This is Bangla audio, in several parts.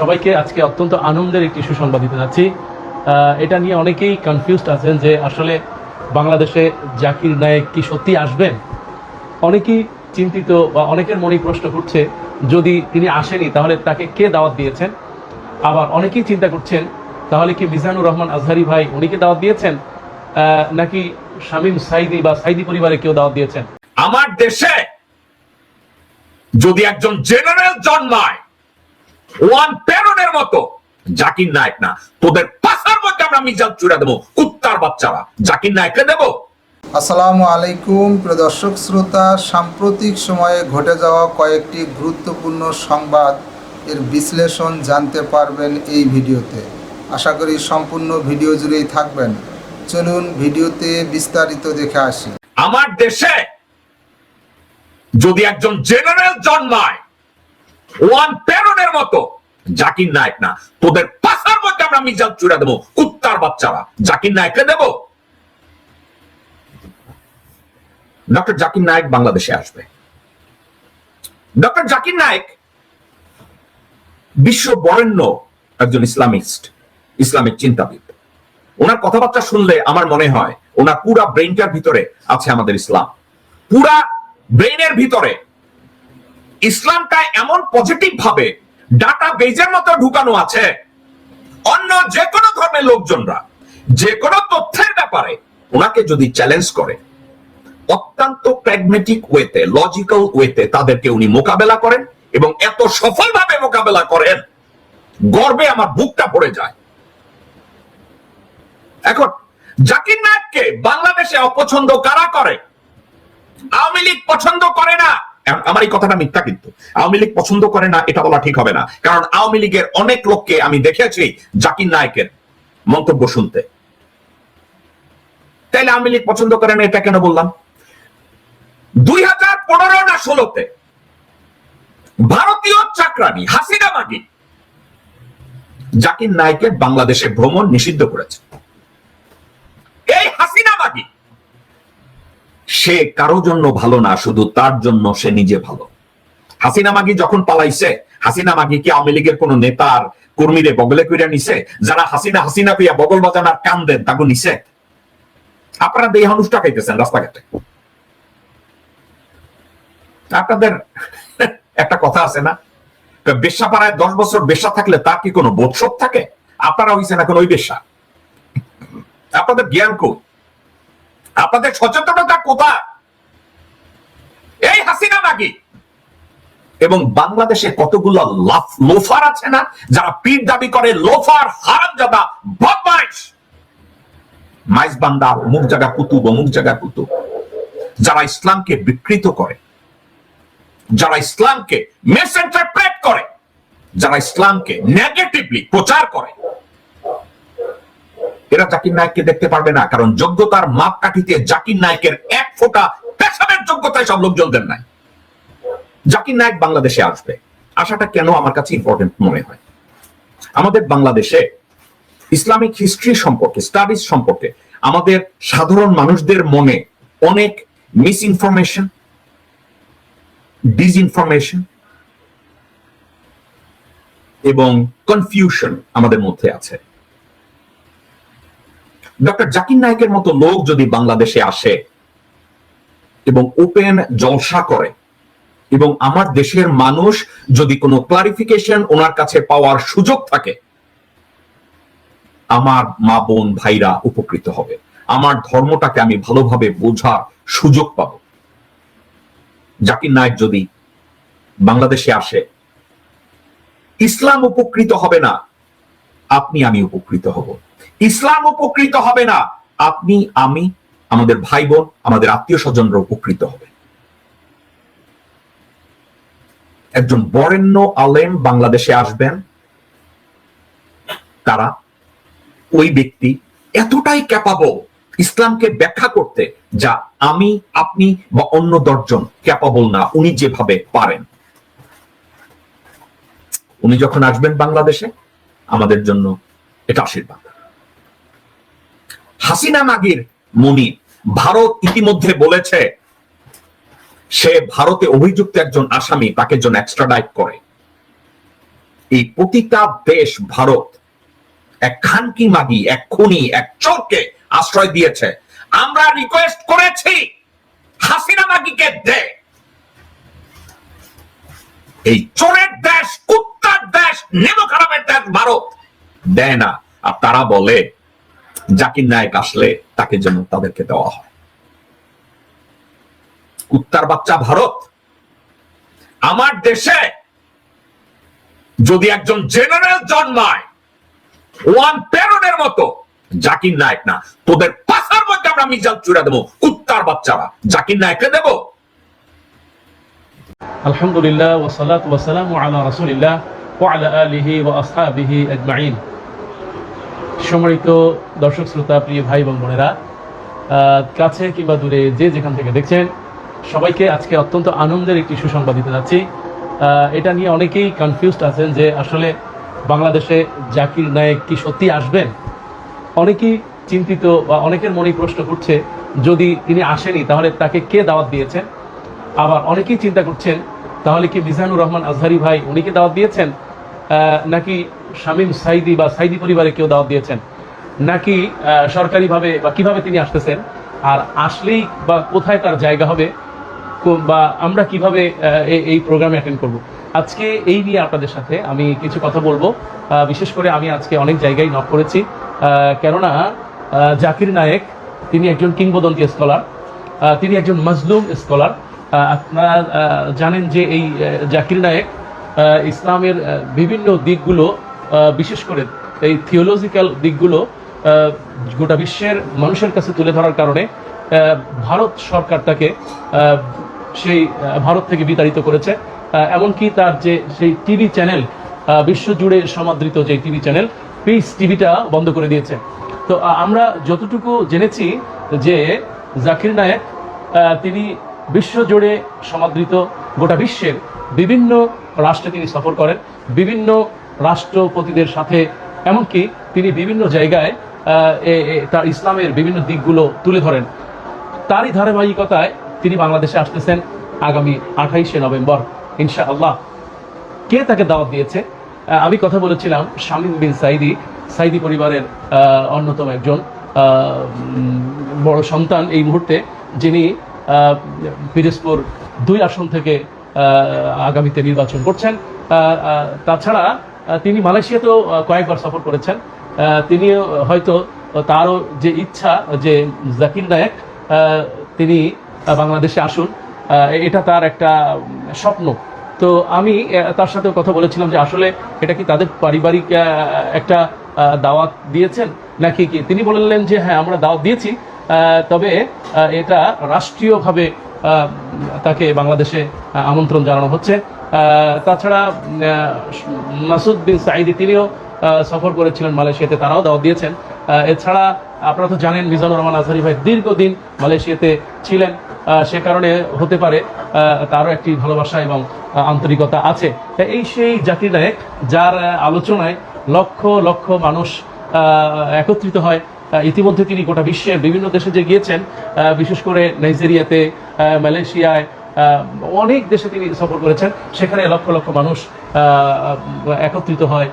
সবাইকে আজকে অত্যন্ত আনন্দের একটি সুসংবাদ দিতে যাচ্ছি। এটা নিয়ে অনেকেই কনফিউজড আছেন যে আসলে বাংলাদেশে জাকির নায়েক কি সত্যি আসবেন? অনেকেই চিন্তিত বা অনেকের মনে প্রশ্ন করছে, যদি তিনি আসেনি তাহলে তাকে কে দাওয়াত দিয়েছেন? আবার অনেকেই চিন্তা করছেন, তাহলে কি মিজানুর রহমান আজহারি ভাই উনিকে দাওয়াত দিয়েছেন? নাকি শামীম সাইদি বা সাইদি পরিবারে কেউ দাওয়াত দিয়েছেন? আমার দেশে যদি একজন জেনারেল জন্মায় ওয়ান প্যারনের মতো। জাকির নায়ক না। তোদের পাশার মধ্যে আমরা মিজাল চুরা দেবো কুত্তার বাচ্চারা। জাকির নায়ককে দেবো? আসসালামু আলাইকুম শ্রোতা। সাম্প্রতিক সময়ে ঘটে যাওয়া কয়েকটি গুরুত্বপূর্ণ সংবাদ এর বিশ্লেষণ জানতে পারবেন এই ভিডিওতে। আশা করি সম্পূর্ণ ভিডিও জুড়েই থাকবেন। চলুন ভিডিওতে বিস্তারিত দেখে আসি। আমার দেশে যদি একজন জেনারেল জন্মায় ওয়ান মতো। জাকির নায়ক না। তোদের পাশার মধ্যে আমরা মিজাল চুরা দেবো, কুত্তার বাচ্চারা। জাকির নায়ককে ডক্টর জাকির নায়ক বাংলাদেশে আসবে। ডক্টর জাকির নায়ক বিশ্ব বরেণ্য একজন ইসলামিস্ট, ইসলামিক চিন্তাবিদ। ওনার কথাবার্তা শুনলে আমার মনে হয়, ওনার পুরা ব্রেনটার ভিতরে আছে আমাদের ইসলাম। পুরা ব্রেনের ভিতরে ইসলামটা এমন পজিটিভ ভাবে ডাটা বেজের মতো ঢুকানো আছে। অন্য যে কোনো ধর্মের লোকজনরা যে কোনো তথ্যের ব্যাপারে ওনাকে যদি চ্যালেঞ্জ করে, অত্যন্ত প্র্যাগমেটিক ওয়েতে লজিক্যাল ওয়েতে তাদেরকে উনি মোকাবেলা করেন এবং এত সফলভাবে মোকাবেলা করেন, গর্বে আমার বুকটা পড়ে যায়। এখন, জাকির নায়ককে বাংলাদেশে অপছন্দ কারা করে? আওয়ামী লীগ পছন্দ করে না। আমার এই কথাটা মিথ্যা কিন্তু। আওয়ামী লীগ পছন্দ করে না, এটা বলা ঠিক হবে না। কারণ আওয়ামী লীগের অনেক লোককে আমি দেখেছি, জাকির নায়কের মন্তব্য শুনতে। তাইলে আওয়ামী লীগ পছন্দ করে না, এটা কেন বললাম? দুই হাজার পনেরো না ষোলোতে ভারতীয় চাকরানি হাসিনা মাগি জাকির নায়কের বাংলাদেশে ভ্রমণ নিষিদ্ধ করেছে। এই হাসিনা মাগি সে কারও জন্য ভালো না, শুধু তার জন্য সে নিজে ভালো। হাসিনা মাগি যখন পালাইছে, হাসিনা মাগি কি আওয়ামী লীগের কোন নেতার কর্মীরে বগলে কইরা নিছে? যারা হাসিনা হাসিনা কইয়া বগল বাজানার কান দেন তাকে নিছে। আপনারা দেহ অনুষ্ঠা খাইতেছেন রাস্তাঘাটে। আপনাদের একটা কথা আছে না? বেশ্যা পাড়ায় দশ বছর বেশ্যা থাকলে তার কি কোনো বোধশোধ থাকে? আপনারা হইছেন এখন ওই বেশ্যা। আপনাদের জ্ঞান কই? আপনাদের সচেতনতা কোথায়? এই হাসিনা নাকি? এবং বাংলাদেশে কতগুলো লোফার আছে না? যারা পীর দাবি করে, লোফার হারামজাদা, বদমাইশ! মাইজ বান্দা অমুক জায়গা কুতুব, অমুক জায়গা কুতুব। যারা ইসলামকে বিকৃত করে, যারা ইসলামকে মিসইন্টারপ্রেট করে, যারা ইসলামকে নেগেটিভলি প্রচার করে এরা জাকির নায়ককে দেখতে পারবে না, কারণ যোগ্যতার মাপকাঠিতে জাকির নায়কের এক ফোঁটা পেশাবের যোগ্যতায় সব লোকজনদের নাই। জাকির নায়ক বাংলাদেশে আসবে। আসাটা কেন আমার কাছে ইম্পর্টেন্ট মনে হয়? আমাদের বাংলাদেশে ইসলামিক হিস্ট্রি সম্পর্কে, স্টাডিজ সম্পর্কে, আমাদের সাধারণ মানুষদের মনে অনেক মিস ইনফরমেশন ডিসইনফরমেশন এবং কনফিউশন আমাদের মধ্যে আছে। ডক্টর জাকির নায়কের মতো লোক যদি বাংলাদেশে আসে এবং ওপেন জলসা করে এবং আমার দেশের মানুষ যদি কোনো ক্লারিফিকেশন ওনার কাছে পাওয়ার সুযোগ থাকে, আমার মা বোন ভাইরা উপকৃত হবে। আমার ধর্মটাকে আমি ভালোভাবে বোঝার সুযোগ পাবো। জাকির নায়ক যদি বাংলাদেশে আসে, ইসলাম উপকৃত হবে না, আপনি আমি উপকৃত হব। ইসলাম উপকৃত হবে না। আপনি, আমি, আমাদের ভাই বোন আমাদের আত্মীয় স্বজনরা উপকৃত হবে। একজন বরেণ্য আলেম বাংলাদেশে আসবেন, তারা ওই ব্যক্তি এতটাই ক্যাপাবল ইসলামকে ব্যাখ্যা করতে যা আমি, আপনি বা অন্য দশজন ক্যাপাবল না, উনি যেভাবে পারেন। উনি যখন আসবেন বাংলাদেশে, আমাদের জন্য এটা আশীর্বাদ। হাসিনা মাগির মনি। ভারত ইতিমধ্যে বলেছে, সে ভারতে অভিযুক্ত একজন আসামি, তাকে যেন এক্সট্রাডাইট করে। এই প্রতিটা দেশ ভারত, এক খানকি মাগি, এক খুনি, এক চোরকে আশ্রয় দিয়েছে। আমরা রিকোয়েস্ট করেছি, হাসিনা মাগিকে দে। এই চোরের দেশ, কুত্তার দেশ নেমো খারাপের দেশ ভারত দেয় না। আর তারা বলে জাকির নায়ক আসলে তাকে যেন তাদেরকে দেওয়া হয়। কুত্তার বাচ্চা ভারত, আমার দেশে যদি একজন জেনারেল জন্মায়, ওয়ান প্যারনের মতো জাকির নায়ক না, তোদের পাশার মধ্যে আমরা মিজাল চুরা দেবো, কুত্তার বাচ্চারা। জাকির নায়ককে দেবো? আলহামদুলিল্লাহ ওসালাত ওয়াসালাম আলা রাসুলিল্লাহ ওয়ালা আলিহি ওয়া আসহাবিহি আজমাইন। সম্মানিত দর্শক, শ্রোতা, প্রিয় ভাই এবং বোনেরা কাছে কিংবা দূরে যে যেখান থেকে দেখছেন, সবাইকে আজকে অত্যন্ত আনন্দের একটি সুসংবাদ দিতে যাচ্ছি। এটা নিয়ে অনেকেই কনফিউজড আছেন যে আসলে বাংলাদেশে জাকির নায়েক কি সত্যি আসবেন? অনেকেই চিন্তিত বা অনেকের মনেই প্রশ্ন করছে, যদি তিনি আসেনি, তাহলে তাকে কে দাওয়াত দিয়েছেন? আবার অনেকেই চিন্তা করছেন, তাহলে কি মিজানুর রহমান আজহারি ভাই উনি কি দাওয়াত দিয়েছেন? নাকি শামীম সাইদি বা সাইদি পরিবারে কেউ দাওয়াত দিয়েছেন? নাকি সরকারিভাবে বা কীভাবে তিনি আসতেছেন? আর আসলেই বা কোথায় তার জায়গা হবে? বা আমরা কীভাবে এই- প্রোগ্রামে অ্যাটেন্ড করব? আজকে এই নিয়ে আপনাদের সাথে আমি কিছু কথা বলব। বিশেষ করে আমি আজকে অনেক জায়গায় নক করেছি। কেননা জাকির নায়েক, তিনি একজন কিংবদন্তি স্কলার তিনি একজন মজলুম স্কলার আপনারা জানেন যে এই জাকির নায়েক ইসলামের বিভিন্ন দিকগুলো বিশেষ করে এই থিওলজিক্যাল দিকগুলো গোটা বিশ্বের মানুষের কাছে তুলে ধরার কারণে ভারত সরকার তাকে সেই ভারত থেকে বিতাড়িত করেছে। এমনকি তার যে, সেই টিভি চ্যানেল বিশ্বজুড়ে সমাদৃত যে টিভি চ্যানেল পিস টিভিটা বন্ধ করে দিয়েছে। তো আমরা যতটুকু জেনেছি যে জাকির নায়েক তিনি বিশ্বজুড়ে সমাদৃত গোটা বিশ্বের বিভিন্ন রাষ্ট্রে তিনি সফর করেন, বিভিন্ন রাষ্ট্রপতিদের সাথে, এমনকি তিনি বিভিন্ন জায়গায় তার ইসলামের বিভিন্ন দিকগুলো তুলে ধরেন। তারই ধারাবাহিকতায় তিনি বাংলাদেশে আসতেছেন আগামী আঠাইশে নভেম্বর ইনশা আল্লাহ কে তাকে দাওয়াত দিয়েছে? আমি কথা বলেছিলাম শামীম বিন সাইদি সাইদি পরিবারের অন্যতম একজন বড় সন্তান এই মুহূর্তে, যিনি পিরোজপুর দুই আসন থেকে আগামীতে নির্বাচন করছেন। তাছাড়া তিনি মালয়েশিয়াতেও কয়েকবার সফর করেছেন। তিনিও হয়তো তারও যে ইচ্ছা, যে জাকির নায়েক তিনি বাংলাদেশে আসুন। এটা তার একটা স্বপ্ন। তো আমি তার সাথে কথা বলেছিলাম যে আসলে এটা কি তাদের পারিবারিক একটা দাওয়াত দিয়েছেন? নাকি কি? তিনি বললেন যে হ্যাঁ আমরা দাওয়াত দিয়েছি। তবে এটা রাষ্ট্রীয়ভাবে তাকে বাংলাদেশে আমন্ত্রণ জানানো হচ্ছে। তাছাড়া মাসুদ বিন সাইদি তিনিও সফর করেছিলেন মালয়েশিয়াতে, তারাও দাওয়াত দিয়েছেন। এছাড়া আপনারা তো জানেন মিজানুর রহমান আজহারি ভাই দীর্ঘদিন মালয়েশিয়াতে ছিলেন। সে কারণে হতে পারে তারও একটি ভালোবাসা এবং আন্তরিকতা আছে। এই সেই জাকির নায়ক, যার আলোচনায় লক্ষ লক্ষ মানুষ একত্রিত হয় ইতিমধ্যে তিনি গোটা বিশ্বের বিভিন্ন দেশে যে গিয়েছেন বিশেষ করে নাইজেরিয়াতে মালয়েশিয়ায় অনেক দেশে তিনি সফর করেছেন। সেখানে লক্ষ লক্ষ মানুষ একত্রিত হয়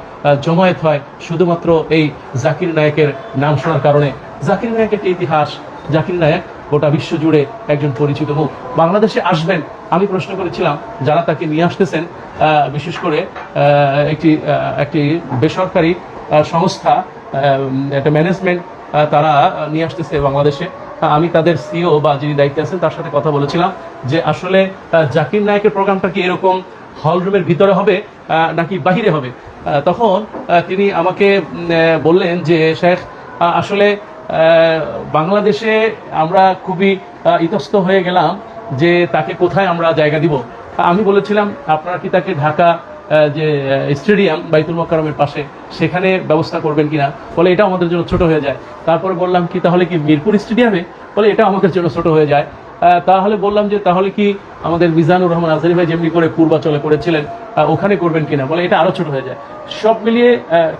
জমায়েত হয়। শুধুমাত্র এই জাকির নায়কের নাম শোনার কারণে। জাকির নায়ক একটি ইতিহাস। জাকির নায়ক গোটা বিশ্ব জুড়ে একজন পরিচিত মুখ। বাংলাদেশে আসবেন, আমি প্রশ্ন করেছিলাম, যারা তাকে নিয়ে আসতেছেন বিশেষ করে একটি একটি বেসরকারি সংস্থা একটা ম্যানেজমেন্ট তারা নিয়ে আসতেছে বাংলাদেশে। আমি তাদের সিও বা যিনি দায়িত্বে আছেন, তার সাথে কথা বলেছিলাম যে আসলে জাকির নায়কের প্রোগ্রামটা কি এরকম হল রুমের ভিতরে হবে নাকি বাহিরে হবে? তখন তিনি আমাকে বললেন যে, শেখ আসলে বাংলাদেশে আমরা খুবই ইতস্ত হয়ে গেলাম যে তাকে কোথায় আমরা জায়গা দিব? আমি বলেছিলাম, আপনারা কি তাকে ঢাকা যে স্টেডিয়াম বাইতুল মোকারমের পাশে, সেখানে ব্যবস্থা করবেন কিনা? বলে এটা আমাদের জন্য ছোট হয়ে যায়। তারপরে বললাম কি, তাহলে কি মিরপুর স্টেডিয়ামে? বলে এটা আমাদের জন্য ছোট হয়ে যায়। তাহলে বললাম যে, তাহলে কি আমাদের মিজানুর রহমান আজহারি ভাই যেমনি করে পূর্বাচলে করেছিলেন ওখানে করবেন কিনা? বলে এটা আরও ছোট হয়ে যায়। সব মিলিয়ে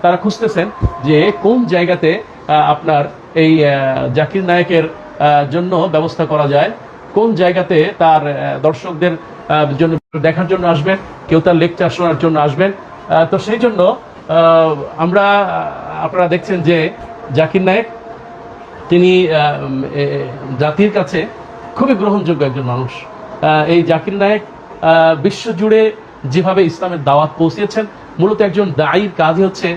তারা খুঁজতেছেন যে কোন জায়গাতে আপনার এই জাকির নায়কের জন্য ব্যবস্থা করা যায়, কোন জায়গাতে তার দর্শকদের জন্য দেখার জন্য আসবেন, কেউ তার লেকচার শোনার জন্য আসবেন। তো সেই জন্য আমরা আপনারা দেখছেন যে জাকির নায়েক, তিনি জাতির কাছে খুবই গ্রহণযোগ্য একজন মানুষ। এই জাকির নায়েক বিশ্বজুড়ে যেভাবে ইসলামের দাওয়াত পৌঁছিয়েছেন মূলত একজন দায়ীর কাজই হচ্ছে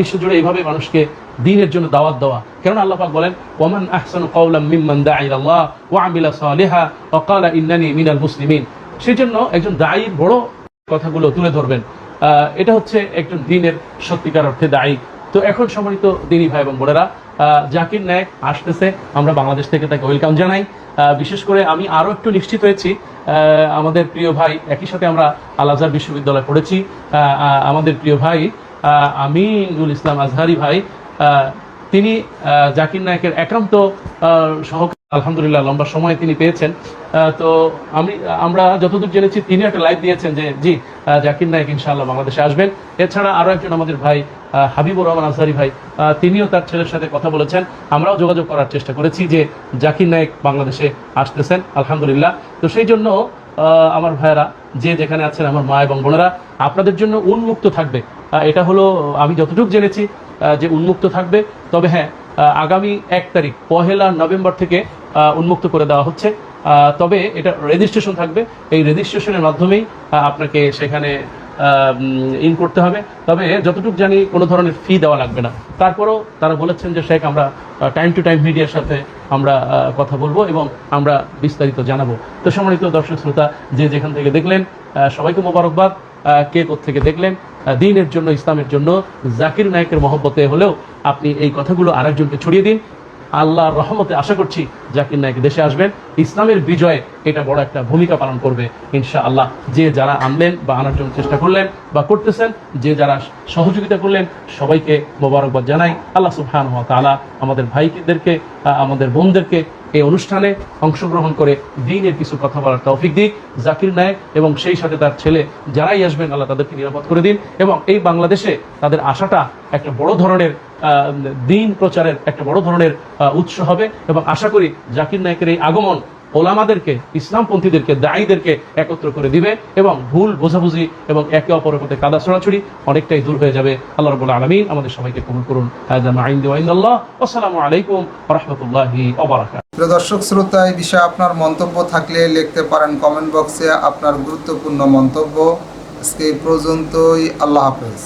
বিশ্বজুড়ে এইভাবে মানুষকে দিনের জন্য দাওয়াত দেওয়া। কেন আল্লাহ বলেন, ওমান আহসানু কাওলাম মিম্মান দা'a ইলা ওয়া আমিলা সালিহা ওয়া ইন্নানি মিনাল মুসলিমিন। সেই জন্য একজন দায়ী বড় কথাগুলো তুলে ধরবেন। এটা হচ্ছে একজন দিনের সত্যিকার অর্থে দায়ী। তো এখন সম্মানিত দিনী ভাই এবং বোনেরা জাকির নায়ক আসতেছে। আমরা বাংলাদেশ থেকে তাকে ওয়েলকাম জানাই। বিশেষ করে আমি আরও একটু নিশ্চিত হয়েছি আমাদের প্রিয় ভাই, একই সাথে আমরা আল আজহার বিশ্ববিদ্যালয়ে পড়েছি। আমাদের প্রিয় ভাই আমিনুল ইসলাম আজহারি ভাই তিনি জাকির নায়কের একান্ত সহকার আলহামদুলিল্লাহ, লম্বা সময় তিনি পেয়েছেন। তো আমি, আমরা যতদূর জেনেছি, তিনি একটা লাইভ দিয়েছেন যে, জি জাকির নায়ক ইনশাআল্লাহ বাংলাদেশে আসবেন। এছাড়া আরও একজন আমাদের ভাই হাবিবুর রহমান আনসারি ভাই তিনিও তার ছেলের সাথে কথা বলেছেন। আমরাও যোগাযোগ করার চেষ্টা করেছি যে, জাকির নায়ক বাংলাদেশে আসতেছেন, আলহামদুলিল্লাহ। তো সেই জন্য আমার ভাইয়েরা, যে যেখানে আছেন আমার মা এবং বোনেরা, আপনাদের জন্য উন্মুক্ত থাকবে। এটা হলো, আমি যতটুকু জেনেছি যে উন্মুক্ত থাকবে। তবে হ্যাঁ আগামী এক তারিখ, পহেলা নভেম্বর থেকে উন্মুক্ত করে দেওয়া হচ্ছে। তবে এটা রেজিস্ট্রেশন থাকবে। এই রেজিস্ট্রেশনের মাধ্যমেই আপনাকে সেখানে ইন করতে হবে। তবে যতটুকু জানি কোনো ধরনের ফি দেওয়া লাগবে না। তারপরেও তারা বলেছেন যে, শেখ, আমরা টাইম টু টাইম মিডিয়ার সাথে আমরা কথা বলব এবং আমরা বিস্তারিত জানাব। তো সম্মানিত দর্শক শ্রোতা, যে যেখান থেকে দেখলেন সবাইকে মোবারকবাদ। কে থেকে দেখলেন দিনের জন্য, ইসলামের জন্য জাকির নায়কের মহব্বতে হলেও আপনি এই কথাগুলো আরেকজনকে ছড়িয়ে দিন। আল্লাহর রহমতে আশা করছি জাকির নায়ক দেশে আসবেন। ইসলামের বিজয়ে এটা বড় একটা ভূমিকা পালন করবে ইনশা আল্লাহ যে যারা আনলেন বা আনার জন্য চেষ্টা করলেন বা করতেছেন, যে যারা সহযোগিতা করলেন, সবাইকে মোবারকবাদ জানাই। আল্লাহ সুফহান তাআলা আমাদের ভাইদেরকে আমাদের বোনদেরকে এই অনুষ্ঠানে অংশগ্রহণ করে দিনের কিছু কথা বলার তৌফিক দিক, জাকির নায়ক এবং সেই সাথে তার ছেলে যারাই আসবেন, আল্লাহ তাদেরকে নিরাপদ করে দিন এবং এই বাংলাদেশে তাদের আশাটা একটা বড় ধরনের দিন প্রচারের একটা বড় ধরনের উৎস হবে এবং আশা করি জাকির নায়কের এই আগমন ওলামাদেরকে, ইসলামপন্থীদেরকে দায়ীদেরকে একত্র করে দিবে এবং ভুল বোঝাবুঝি এবং একে অপরের মধ্যে কাদা ছড়াছড়ি অনেকটাই দূর হয়ে যাবে। আল্লাহ রবুল আলমিন আমাদের সবাইকে কবুল করুন। আসসালামু আলাইকুম রহমতুল্লাহি প্রিয় দর্শক, শ্রোতা, এই বিষয়ে আপনার মন্তব্য থাকলে লিখতে পারেন কমেন্ট বক্সে আপনার গুরুত্বপূর্ণ মন্তব্য। আজকে এই পর্যন্তই। আল্লাহ হাফেজ।